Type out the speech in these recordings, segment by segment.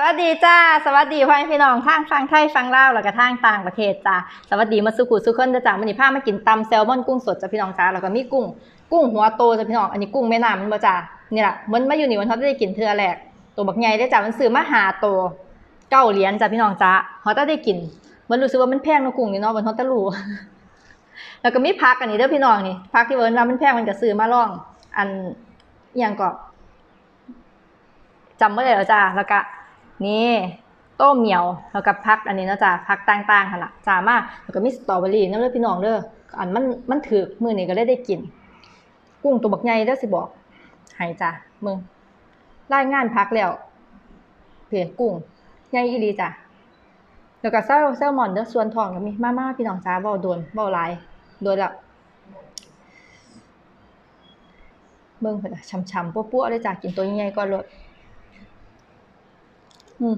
สวัสดีจ้า สวัสดีพ่อแม่พี่น้องทางฟังไทยฟังลาวแล้วก็ทางต่างประเทศจ้า สวัสดีมาสุขุสุขคนจ้าวันนี้พามากินตำแซลมอนกุ้งสดจ้าพี่น้องจ้าแล้วก็มีกุ้ง กุ้งหัวโตจ้าพี่น้องอันนี้กุ้งแม่น้ำมันบ่จ้านี่แหละมันมาอยู่นี่มันเขาได้กินเทือแรกตัวบักใหญ่ได้จ้ามันซื้อมาหาตัวเก้าเหรียญจ้าพี่น้องจ้าเขาได้กิน มันรู้สึกว่ามันแพงนะกุ้งนี่เนาะมันเขาตลูแล้วก็มีผักอันนี้เด้อพี่น้องนี่ผักที่เวิร์นว่ามันแพงมันก็ซื้อมาล่อง อันอย่างก็จำไม่ได้แล้วจ้าแล้วก็นี่โต้มเหมียวแล้วก็พักอันนี้เนาะจ้าพักต่างๆค่ะล่ะจ้ามากแล้วก็มีสตรอเบอรี่นั่นเลยพี่น้องเด้ออันมันมันถือมือนี่ก็เลยได้กิน กุ้งตัวบักใหญ่เด้อสิบอกให้จ้ามึงรายงานพักแล้วเพียกุ้งใหญ่อีหลีจ้ะ แล้วก็แซลแซลมอนเด้อส่วนทองก็มีมาม่าพี่น้องจ้าเบาโดนเบาลายโดนละเบิ่งเพิ่นอะช่ำๆปั้วๆเลยจ้ากินตัวใหญ่ๆก่อนโลดอืม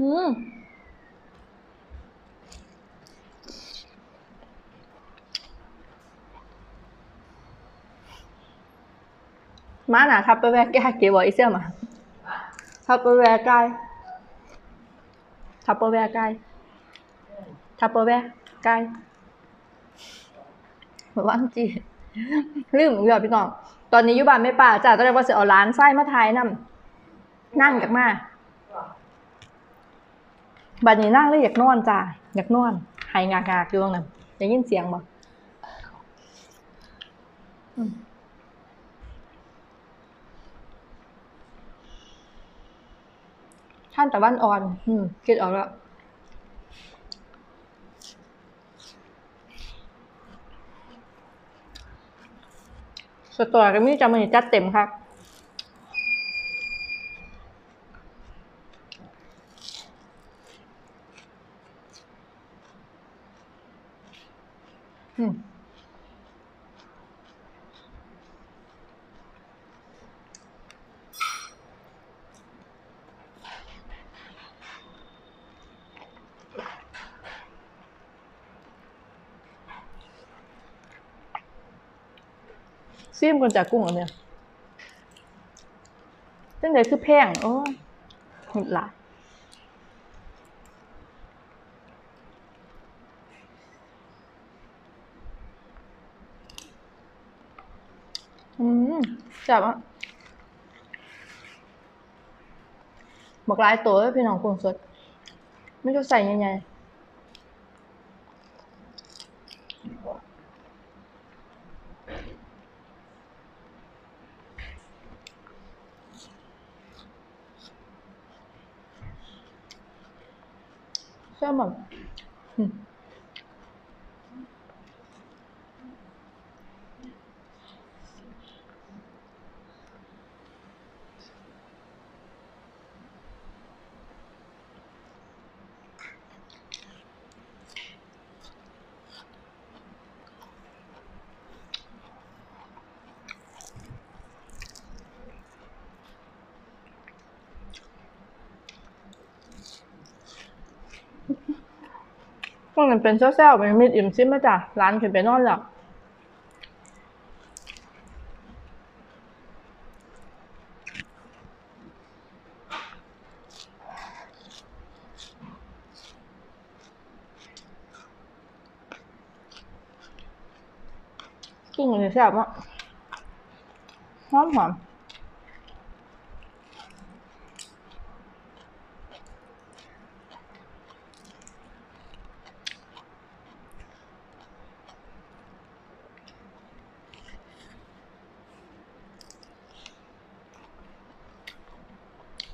อืมมาหนาทับไปแวกแก้เก็บไว้อีเสี่ยมาทับไปแวกไกลทับไปแวกไกล ทัปเปอร์แวร์ไกลเหมือนว่าจีลืมอยู่อะพี่น้อง ตอนนี้ยู่บ้านไม่ป่าจ้าตอนแรกว่าจะเอาร้านไส้มาทายนั่นั่งจากมาบัดนี้นั่งเลยอยากนอนจ้าอยากนอนหายงากๆอยู่ตรงนั้นได้ยินเสียงบ่อืมท่านตะวันอ่อน อืมคิดออกแล้ว สตอก็มีจำมันจัดเต็มครับ ซีมก่อนจากกุ้งอันเนี้ยจังไดคือแพงโอ้ยหมดละอืมจับอะบอกลายตัวพี่น้องกุ้งสด ไม่ต้องใส่ใหญ่ แพวกนั้นเป็นเซลล์ๆเป็นมิดอิ่มซิมมาจ้ะร้านขึ้นไปนอนแล้วกุ้งอันนี้แซ่บมากหอมหอม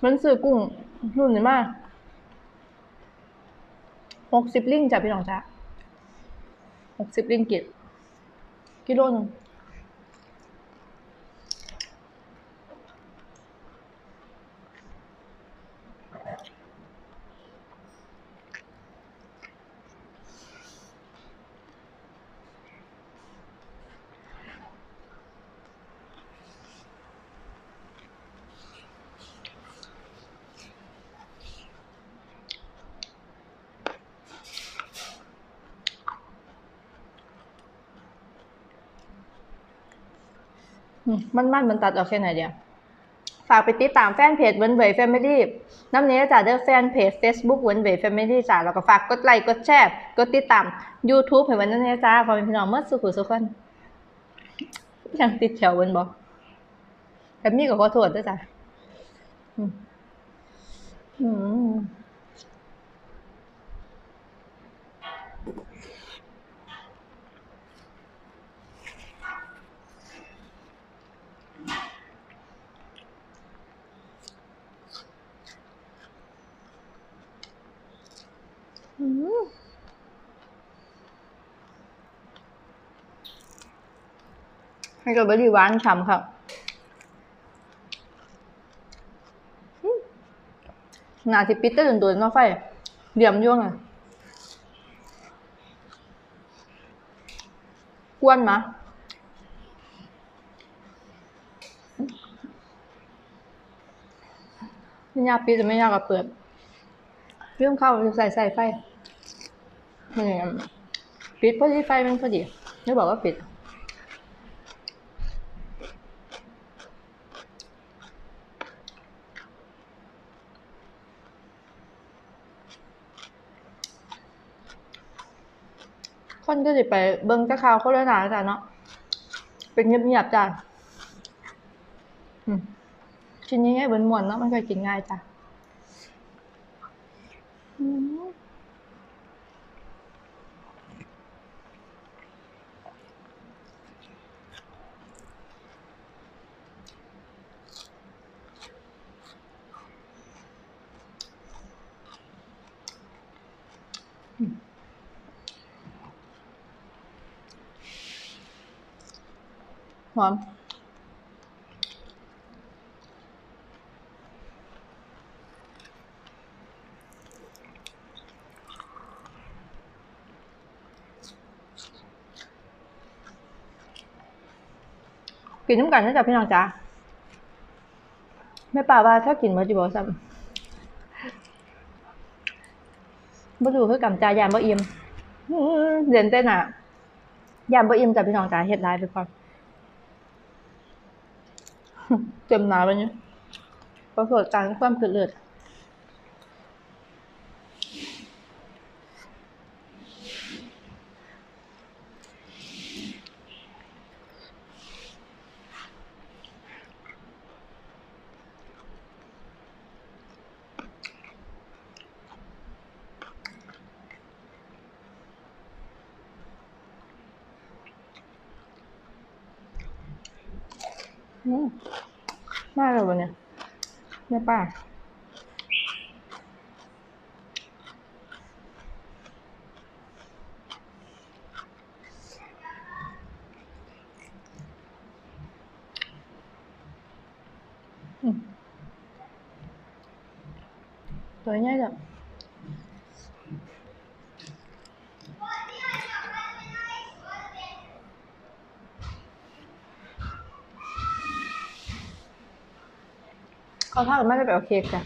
มันซื้อกุ้งรุ่นนี้มากหกสิบลิงจ้ะพี่น้องจ้ะหกสิบลิงกิตกิโลหนึง มันมันมันตัดออกแค่ไหนเดียวฝากไปติดตามแฟนเพจเวนเวยแฟมิลี่น้ำเนี้จ้ะเด้อแฟนเพจ Facebook เวนเวยแฟมิลี่จ้ะแล้วก็ฝากกดไลค์กดแชร์กดติดตาม YouTube ให้วันนั้นเนี่ยจ้าพอเป็นพี่น้องเมื่อสุขุสุขคนยังติดแถวเวนบอกแต่มีก็ขอโทษด้วยจ้ะอืมอืม อืม ให้กับบะหมี่หวานฉ่ำครับหนาที่ปิดแต่โดนๆเนาะไฟเหลี่ยมย่วงอะกวนมะไม่ยากปิดแต่ไม่ยากกับเปิด เรื่องเข้าใส่ใส่ไฟมันอย่างนั้นปิดพอดีไฟมันพอดีไม่บอกว่าปิด คนก็จะไปเบิ้งจะข่าวเขาเลยนาจ้ะเนาะเป็นเงียบๆจ้ะชิ้นนี้ให้เบิ้นมวนเนาะมันก็กินง่ายจ้ะ อืม หอมกินน้ำกันนะจ๊ะพี่น้องจ๊ะแม่ป่าว่าถ้ากินมาจิบอกซ้ำบ่ดูคือกำจายามบ่อิ่มเด่นเต้นอะยามบ่อิ่มจ้ะพี่น้องจ๋าเฮ็ดร้ายไปก่อน เต็มหนาไปเนี่ยประสบการณ์ความเกิดเลือดอืม มากเลยวันนี้ยแม่ป้าตัวใหญ่จัง เขาทอดไม่ได้แบบเอาเค้กจ้ะ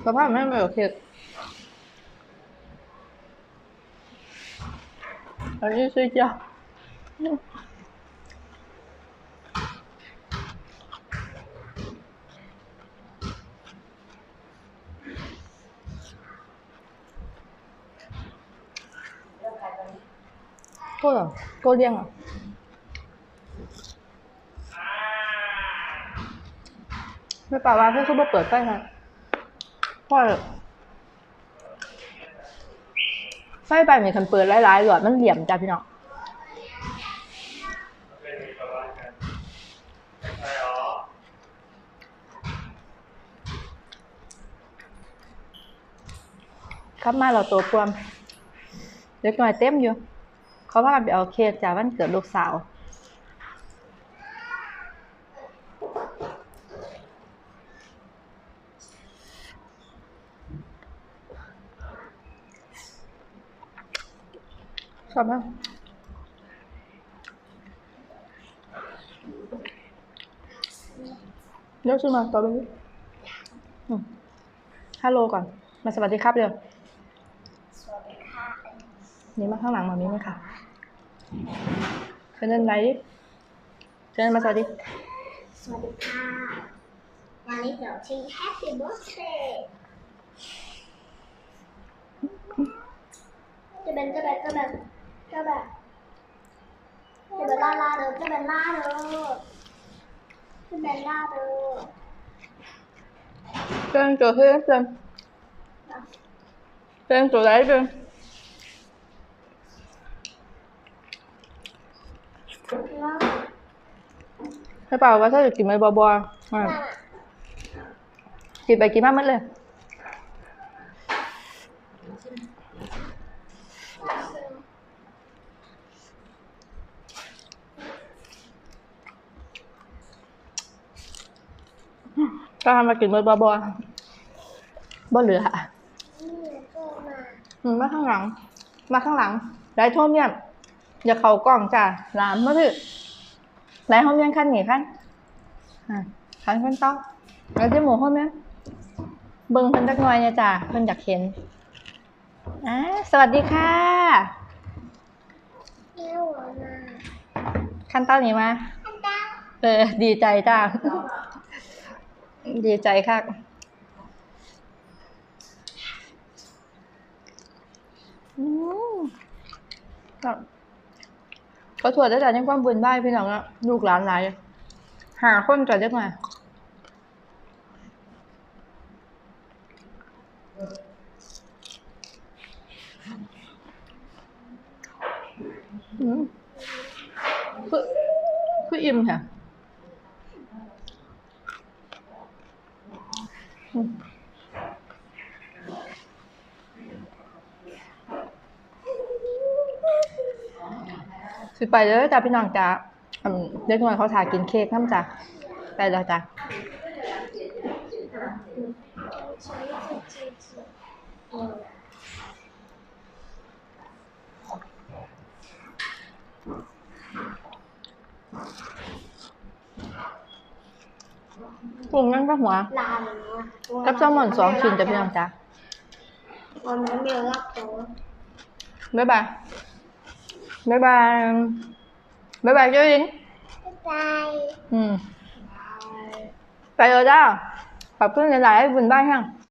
เขาทอดไม่ได้แบบเอเค้กอันนี้睡觉 เหรอกเลียงอะไม่ป่าวว่าเพื่อนเขามาเปิดไต้ค่ะพ่อไฟไปเหมือนคันเปิดหลายๆหลอดมันเหลี่ยมจ้ะพี่น้องครับมาเราตัวความเล็กน้อยเต็มอยู่ เขาพากันไปเอาเค้กจากวันเกิดลูกสาวชอบมากเดี๋ยวซื้อมาต่อไปนี้ฮัลโหลก่อน มาสวัสดีครับเร็วสวัสดีค่ะ นี่มาข้างหลังมามีไหมคะ เชิญเดินไลฟ์เชิญมาสวัสดีสวัสดีค่ะวันนี้เดี๋ยวชิง Happy Birthday จะเป็นจะเป็นจะเป็นจะแบบจะเป็นล่าล่าเด้อจะเป็นล่าเด้อจะเป็นล่าเด้อเชิญตัวเชิญเชิญเชิญตัวไลฟ์เชิญ ล่า ให้เปล่าว่าถ้าจะกินไม่บอบออะกินไปกินมาหมดเลย ก็ทำมากินเบิดบอบอบ่เหลืออะนี่ก็มาอืมมาข้างหลัง มาข้างหลัง ได้โทมเมียมอย่าเขากล่องจ้ะหลามมาพี่ ได้ห้องเมียนขั้นหนีขั้นอะขั้นขั้นต้องแล้วที่หมูห้องเมียนเบิ่งเพิ่นจักหน่อยเนี่ยจ้ะเพิ่นอยากเห็นอะสวัสดีค่ะเที่ยวมาขั้นตอนนี้มาอันดาเออดีใจจ้าดีใจค่ะอืม ครับขอถั่วได้แต่ยังความบุญได้พี่น้องอะลูกหลานหลายหาคนก่อนจักหน่อยอืมคือคืออิ่มค่ะ สิไปเลยจ้าพี่น้องจ้าอืมเด็กน้อยเขาถ่ายกินเค้กน้ำจ้าไปแล้วจ้าใช้จีจีเออปรุงนั่นก็หัวลาเลยนะกับแซลมอนสองชิ้นจ้าพี่น้องจ้าวันนี้มีรักตัวบ๊ายบาย บ๊ายบายบ๊ายบายเจ้าหญิงบ